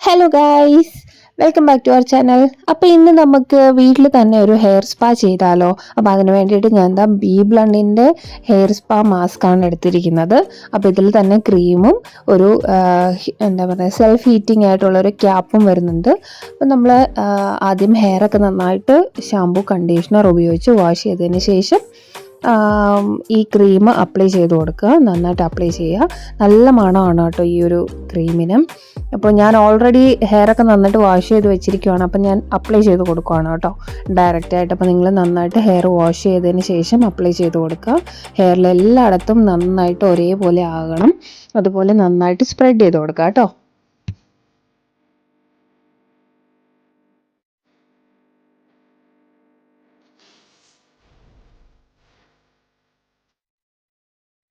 Hello guys welcome back to our channel അപ്പോൾ ഇന്ന് നമുക്ക് വീട്ടിൽ തന്നെ ഒരു ഹെയർ സ്പാ ചെയ്താലോ? അപ്പോൾ അതിന് വേണ്ടിയിട്ട് ഞാൻ എന്താ ബി ബ്ലണ്ടിന്റെ ഹെയർ സ്പാ മാസ്ക് ആണ് എടുത്തിരിക്കുന്നത്. അപ്പോൾ ഇതിൽ തന്നെ ക്രീമും ഒരു എന്താ പറയുക സെൽഫ് ഹീറ്റിംഗ് ആയിട്ടുള്ള ഒരു ക്യാപ്പും വരുന്നുണ്ട്. അപ്പോൾ നമ്മൾ ആദ്യം ഹെയറൊക്കെ നന്നായിട്ട് ഷാമ്പു കണ്ടീഷണർ ഉപയോഗിച്ച് വാഷ് ചെയ്തതിന് ശേഷം ഈ ക്രീം അപ്ലൈ ചെയ്ത് കൊടുക്കുക. നന്നായിട്ട് അപ്ലൈ ചെയ്യുക. നല്ല മണമാണ് കേട്ടോ ഈ ഒരു ക്രീമിന് അപ്പോൾ ഞാൻ ഓൾറെഡി ഹെയർ ഒക്കെ നന്നായിട്ട് വാഷ് ചെയ്ത് വെച്ചിരിക്കുവാണ്. അപ്പം ഞാൻ അപ്ലൈ ചെയ്ത് കൊടുക്കുവാണ് കേട്ടോ. ഡയറക്റ്റ് ആയിട്ട് അപ്പോൾ നിങ്ങൾ നന്നായിട്ട് ഹെയർ വാഷ് ചെയ്തതിന് ശേഷം അപ്ലൈ ചെയ്ത് കൊടുക്കുക. ഹെയറിൽ എല്ലായിടത്തും നന്നായിട്ട് ഒരേപോലെ ആകണം. അതുപോലെ നന്നായിട്ട് സ്പ്രെഡ് ചെയ്ത് കൊടുക്കുക കേട്ടോ.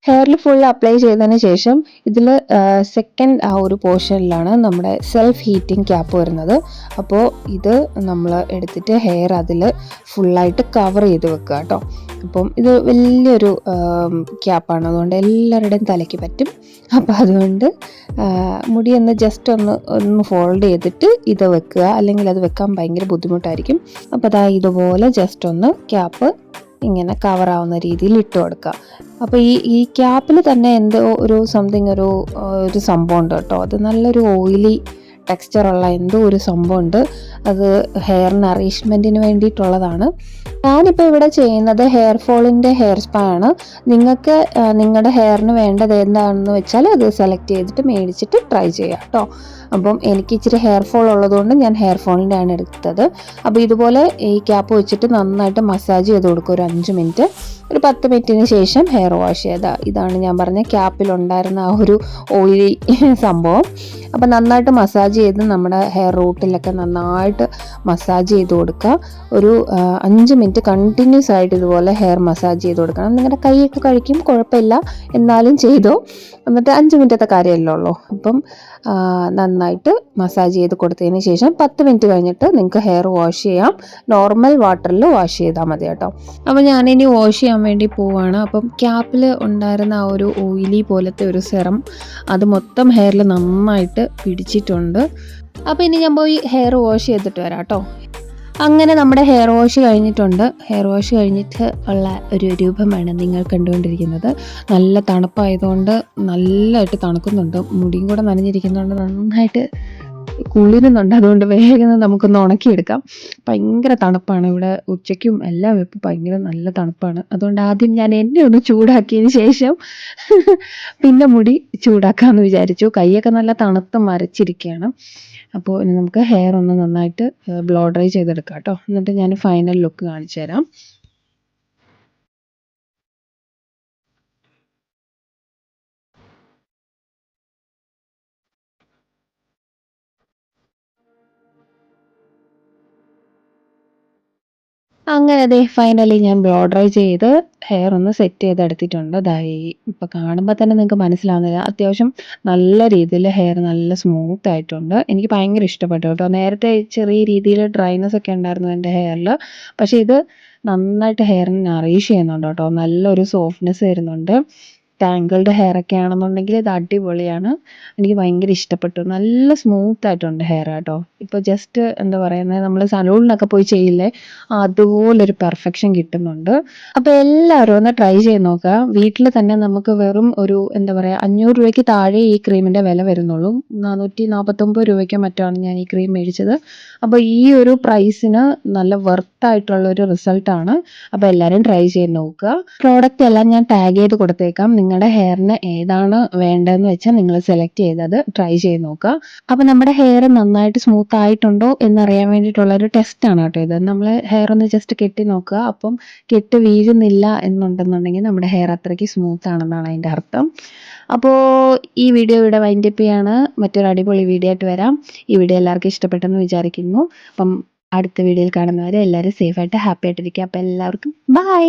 ഹെയറിൽ ഫുൾ അപ്ലൈ ചെയ്തതിന് ശേഷം ഇതിൽ സെക്കൻഡ് ആ ഒരു പോർഷനിലാണ് നമ്മുടെ സെൽഫ് ഹീറ്റിംഗ് ക്യാപ്പ് വരുന്നത്. അപ്പോൾ ഇത് നമ്മൾ എടുത്തിട്ട് ഹെയർ അതിൽ ഫുള്ളായിട്ട് കവർ ചെയ്ത് വെക്കുക കേട്ടോ. അപ്പം ഇത് വലിയൊരു ക്യാപ്പാണ് അതുകൊണ്ട് എല്ലാവരുടെയും തലയ്ക്ക് പറ്റും. അപ്പോൾ അതുകൊണ്ട് മുടി ഒന്ന് ജസ്റ്റ് ഒന്ന് ഒന്ന് ഫോൾഡ് ചെയ്തിട്ട് ഇത് വെക്കുക. അല്ലെങ്കിൽ അത് വെക്കാൻ ഭയങ്കര ബുദ്ധിമുട്ടായിരിക്കും. അപ്പോൾ അതാ ഇതുപോലെ ജസ്റ്റ് ഒന്ന് ക്യാപ്പ് ഇങ്ങനെ കവർ ആവുന്ന രീതിയിൽ ഇട്ട് കൊടുക്കുക. അപ്പോൾ ഈ ഈ ക്യാപ്പിൽ തന്നെ എന്തോ ഒരു സംതിങ് ഒരു ഒരു സംഭവം ഉണ്ട് കേട്ടോ. അത് നല്ലൊരു ഓയിലി ടെക്സ്ചറുള്ള എന്തോ ഒരു സംഭവം ഉണ്ട്. അത് ഹെയർ നറിഷ്മെന്റിന് വേണ്ടിയിട്ടുള്ളതാണ്. ഞാനിപ്പോൾ ഇവിടെ ചെയ്യുന്നത് ഹെയർ ഫോളിന്റെ ഹെയർ സ്പാ ആണ്. നിങ്ങൾക്ക് നിങ്ങളുടെ ഹെയറിന് വേണ്ടത് എന്താണെന്ന് വെച്ചാൽ അത് സെലക്ട് ചെയ്തിട്ട് മേടിച്ചിട്ട് ട്രൈ ചെയ്യാം കേട്ടോ. അപ്പം എനിക്ക് ഇച്ചിരി ഹെയർ ഫോൾ ഉള്ളതുകൊണ്ട് ഞാൻ ഹെയർ ഫോളിന്റെ ആണ് എടുത്തത്. അപ്പോൾ ഇതുപോലെ ഈ ക്യാപ്പ് വെച്ചിട്ട് നന്നായിട്ട് മസാജ് ചെയ്ത് കൊടുക്കുക ഒരു അഞ്ച് മിനിറ്റ് ഒരു പത്ത് മിനിറ്റിന് ശേഷം ഹെയർ വാഷ് ചെയ്താൽ ഇതാണ് ഞാൻ പറഞ്ഞ ക്യാപ്പിലുണ്ടായിരുന്ന ആ ഒരു ഓയിലി സംഭവം. അപ്പോൾ നന്നായിട്ട് മസാജ് ചെയ്ത് നമ്മുടെ ഹെയർ റൂട്ടിലൊക്കെ നന്നായിട്ട് മസാജ് ചെയ്ത് കൊടുക്കുക ഒരു അഞ്ച് മിനിറ്റ് കണ്ടിന്യൂസ് ആയിട്ട് ഇതുപോലെ ഹെയർ മസാജ് ചെയ്ത് കൊടുക്കണം. നിങ്ങളുടെ കൈയൊക്കെ കഴിക്കും കുഴപ്പമില്ല. എന്നാലും ചെയ്തോ. എന്നിട്ട് അഞ്ച് മിനിറ്റത്തെ കാര്യമല്ലേ ഉള്ളൂ. അപ്പം നന്നായിട്ട് മസാജ് ചെയ്ത് കൊടുത്തതിന് ശേഷം പത്ത് മിനിറ്റ് കഴിഞ്ഞിട്ട് നിങ്ങൾക്ക് ഹെയർ വാഷ് ചെയ്യാം. നോർമൽ വാട്ടറിൽ വാഷ് ചെയ്താൽ മതി കേട്ടോ. അപ്പോൾ ഞാനിനി വാഷ് ചെയ്യാൻ വേണ്ടി പോവാണ്. അപ്പം ക്യാപ്പിൽ ഉണ്ടായിരുന്ന ആ ഒരു ഓയിലി പോലത്തെ ഒരു സെറം അത് മൊത്തം ഹെയറിൽ നന്നായിട്ട് പിടിച്ചിട്ടുണ്ട്. അപ്പോൾ ഇനി ഞാൻ പോയി ഹെയർ വാഷ് ചെയ്തിട്ട് വരാം കേട്ടോ. അങ്ങനെ നമ്മുടെ ഹെയർ വാഷ് കഴിഞ്ഞിട്ടുണ്ട്. ഹെയർ വാഷ് കഴിഞ്ഞിട്ട് ഉള്ള ഒരു രൂപമാണ് നിങ്ങൾ കണ്ടുകൊണ്ടിരിക്കുന്നത്. നല്ല തണുപ്പായതുകൊണ്ട് നല്ലതായിട്ട് തണുക്കുന്നുണ്ട്. മുടിയും കൂടെ നനഞ്ഞിരിക്കുന്നതുകൊണ്ട് നന്നായിട്ട് കുളിരുന്നുണ്ട്. അതുകൊണ്ട് വേഗം നമുക്കൊന്ന് ഉണക്കിയെടുക്കാം. ഭയങ്കര തണുപ്പാണ് ഇവിടെ. ഉച്ചയ്ക്കും എല്ലാം ഇപ്പം ഭയങ്കര നല്ല തണുപ്പാണ്. അതുകൊണ്ട് ആദ്യം ഞാൻ എന്നെ ഒന്ന് ചൂടാക്കിയതിന് ശേഷം പിന്നെ മുടി ചൂടാക്കാമെന്ന് വിചാരിച്ചു. കൈയൊക്കെ നല്ല തണുത്ത് മരച്ചിരിക്കുകയാണ്. അപ്പോൾ ഇനി നമുക്ക് ഹെയർ ഒന്ന് നന്നായിട്ട് ബ്ലോ ഡ്രൈ ചെയ്തെടുക്കാം കേട്ടോ. എന്നിട്ട് ഞാൻ ഫൈനൽ ലുക്ക് കാണിച്ചു തരാം അങ്ങനെ അതെ ഫൈനലി ഞാൻ ബ്ലോ ചെയ്ത് ഹെയർ ഒന്ന് സെറ്റ് ചെയ്തെടുത്തിട്ടുണ്ട് അതായി ഇപ്പോൾ കാണുമ്പോൾ തന്നെ നിങ്ങൾക്ക് മനസ്സിലാവുന്നില്ല. അത്യാവശ്യം നല്ല രീതിയിൽ ഹെയർ നല്ല സ്മൂത്ത് ആയിട്ടുണ്ട്. എനിക്ക് ഭയങ്കര ഇഷ്ടപ്പെട്ടു കേട്ടോ. നേരത്തെ ചെറിയ രീതിയിൽ ഡ്രൈനെസ് ഒക്കെ ഉണ്ടായിരുന്നു എന്റെ ഹെയറിൽ പക്ഷേ ഇത് നന്നായിട്ട് ഹെയറിനെ നറീഷ് ചെയ്യുന്നുണ്ട് കേട്ടോ. നല്ലൊരു സോഫ്റ്റ്നെസ് വരുന്നുണ്ട്. ടാങ്കിൾഡ് ഹെയർ ഒക്കെ ആണെന്നുണ്ടെങ്കിൽ ഇത് അടിപൊളിയാണ്. എനിക്ക് ഭയങ്കര ഇഷ്ടപ്പെട്ടു. നല്ല സ്മൂത്ത് ആയിട്ടുണ്ട് ഹെയർ കേട്ടോ ഇപ്പോൾ ജസ്റ്റ് എന്താ പറയുന്നത് നമ്മൾ സലൂണിലൊക്കെ പോയി ചെയ്യില്ലേ അതുപോലൊരു പെർഫെക്ഷൻ കിട്ടുന്നുണ്ട്. അപ്പോൾ എല്ലാവരും ഒന്ന് ട്രൈ ചെയ്ത് നോക്കുക. വീട്ടിൽ തന്നെ നമുക്ക് വെറും ഒരു എന്താ പറയുക അഞ്ഞൂറ് രൂപയ്ക്ക് താഴെ ഈ ക്രീമിന്റെ വില വരുന്നുള്ളൂ. നാനൂറ്റി നാൽപ്പത്തൊമ്പത് രൂപയ്ക്കോ മറ്റാണ് ഞാൻ ഈ ക്രീം മേടിച്ചത്. അപ്പോൾ ഈ ഒരു പ്രൈസിന് നല്ല വെർത്ത് ആയിട്ടുള്ള ഒരു റിസൾട്ടാണ് അപ്പോൾ എല്ലാവരും ട്രൈ ചെയ്ത് നോക്കുക. പ്രോഡക്റ്റ് എല്ലാം ഞാൻ ടാഗ് ചെയ്ത് കൊടുത്തേക്കാം. നിങ്ങളുടെ ഹെയറിന് ഏതാണ് വേണ്ടതെന്ന് വെച്ചാൽ നിങ്ങൾ സെലക്ട് ചെയ്തത് ട്രൈ ചെയ്ത് നോക്കുക അപ്പോൾ നമ്മുടെ ഹെയർ നന്നായിട്ട് സ്മൂത്ത് ആയിട്ടുണ്ടോ എന്നറിയാൻ വേണ്ടിയിട്ടുള്ള ഒരു ടെസ്റ്റ് ആണ് കേട്ടോ ഇത്. നമ്മൾ ഹെയർ ഒന്ന് ജസ്റ്റ് കെട്ടി നോക്കുക അപ്പം കെട്ട് വീഴുന്നില്ല എന്നുണ്ടെന്നുണ്ടെങ്കിൽ നമ്മുടെ ഹെയർ അത്രയ്ക്ക് സ്മൂത്ത് ആണെന്നാണ് അതിന്റെ അർത്ഥം. അപ്പോൾ ഈ വീഡിയോ ഇവിടെ വൈൻഡപ്പ് ചെയ്യാണ്. മറ്റൊരു അടിപൊളി വീഡിയോ ആയിട്ട് വരാം. ഈ വീഡിയോ എല്ലാവർക്കും ഇഷ്ടപ്പെട്ടെന്ന് വിചാരിക്കുന്നു. അപ്പം അടുത്ത വീഡിയോയിൽ കാണുന്നവരെ എല്ലാവരും സേഫായിട്ട് ഹാപ്പി ആയിട്ടിരിക്കുക. അപ്പോൾ എല്ലാവർക്കും ബൈ